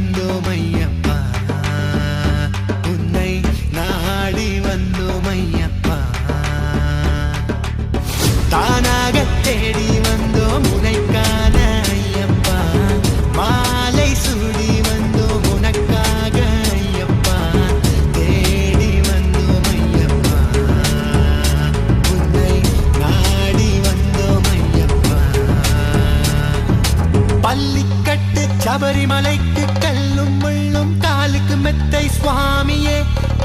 வந்தோம் ஐயப்பா உன்னை நாடி வந்தோம் ஐயப்பா தானாக தேடி வந்தோம் உனைக்கான ஐயப்பா. மாலை சூடி வந்தோம் உனக்காக ஐயப்பா. தேடி வந்தோம் ஐயப்பா உன்னை நாடி வந்தோம் ஐயப்பா பள்ளிக்கட்டு சபரிமலை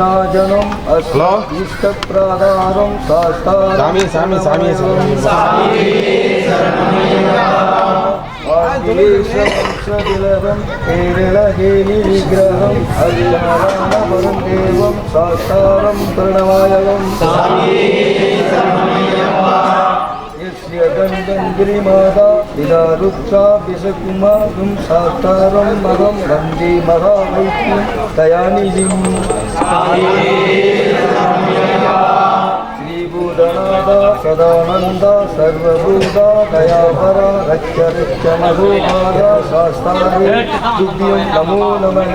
இருப்பேனே விநாயனம் ஹலோ? இஷ்டப்பிரதாரம் சாமி, சாமி, சாமியே வம்சதிலகம் கேரளகேலி விக்கிரகம் அல்லாரணபரம் தேவம் சாஸ்தாரம் பிரணவாயகம் यस्य गन्धं गिरिमाता विदारुक्षा विषकुमारं सातारम् अहं वन्दे महावैद्यं दयानिधिम् श्रीभूतनाथ सदानन्द सर्वभूता दयापरा रक्ष रक्ष महोभाग शास्तारे तुभ्यं नमो नमः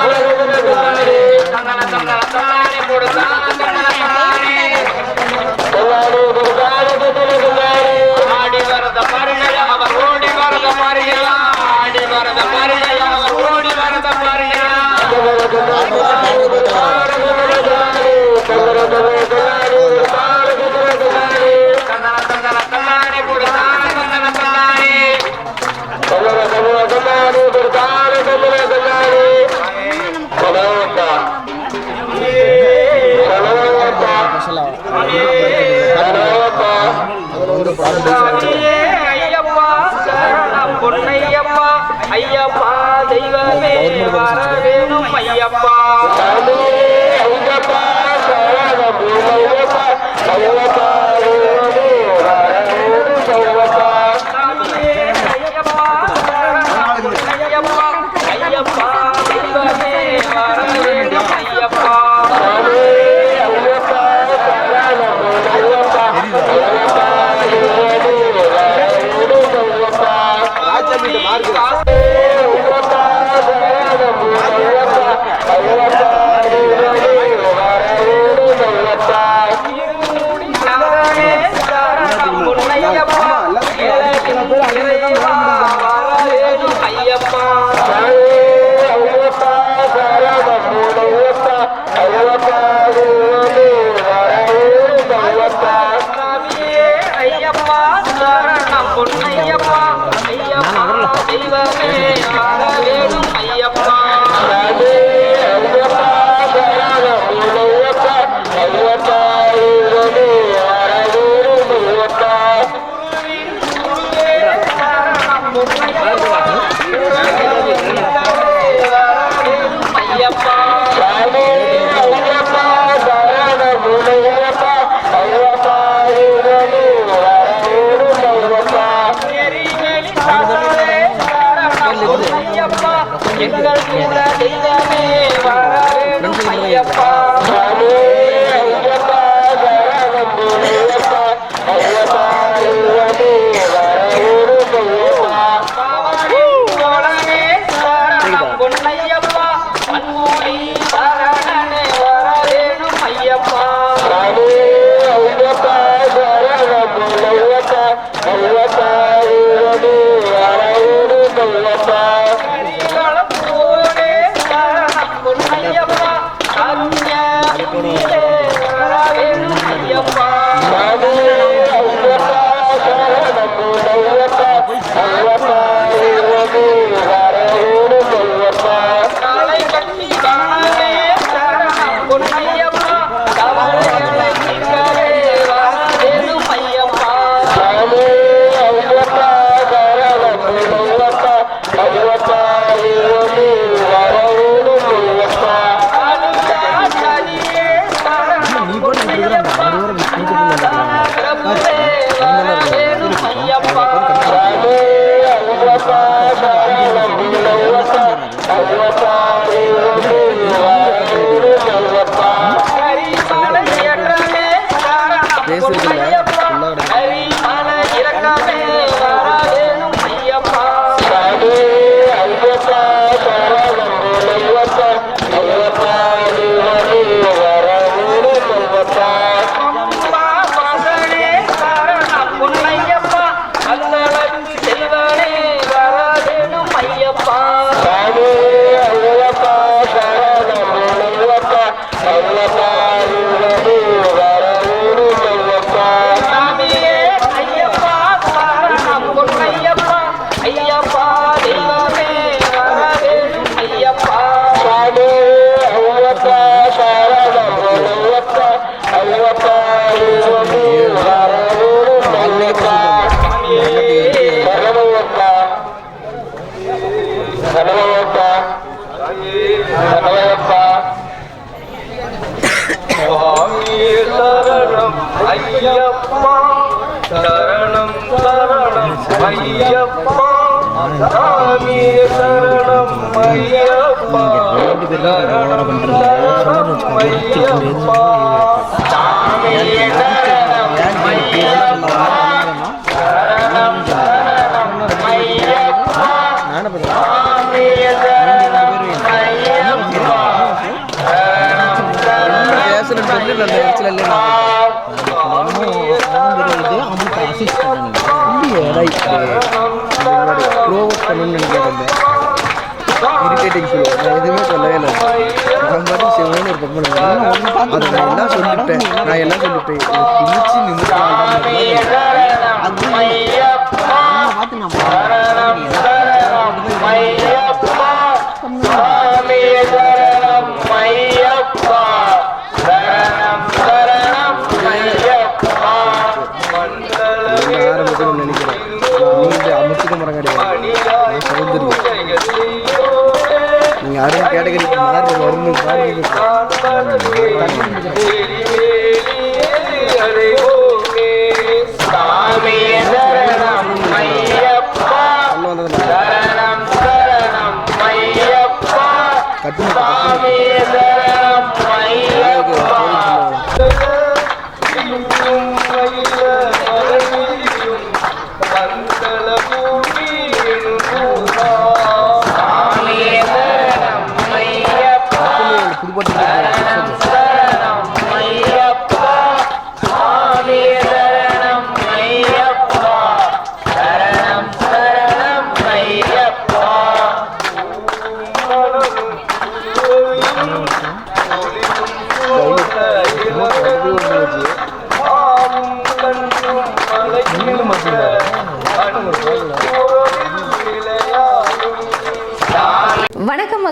தெய்வமே வர வேணும் ஐயப்பா சாமியே Gracias. Hallelujah. சரணம் ஐயப்பா. சாமி சரணம் ஐயப்பா. சரணம் சரணம் ஐயப்பா. அதை நான் எல்லாம் சொல்லிட்டேன் நான் எல்லாம் சொல்லிட்டேன் குளிச்சு யாரும் கேட்டகரிக்கு மாறி வரணும்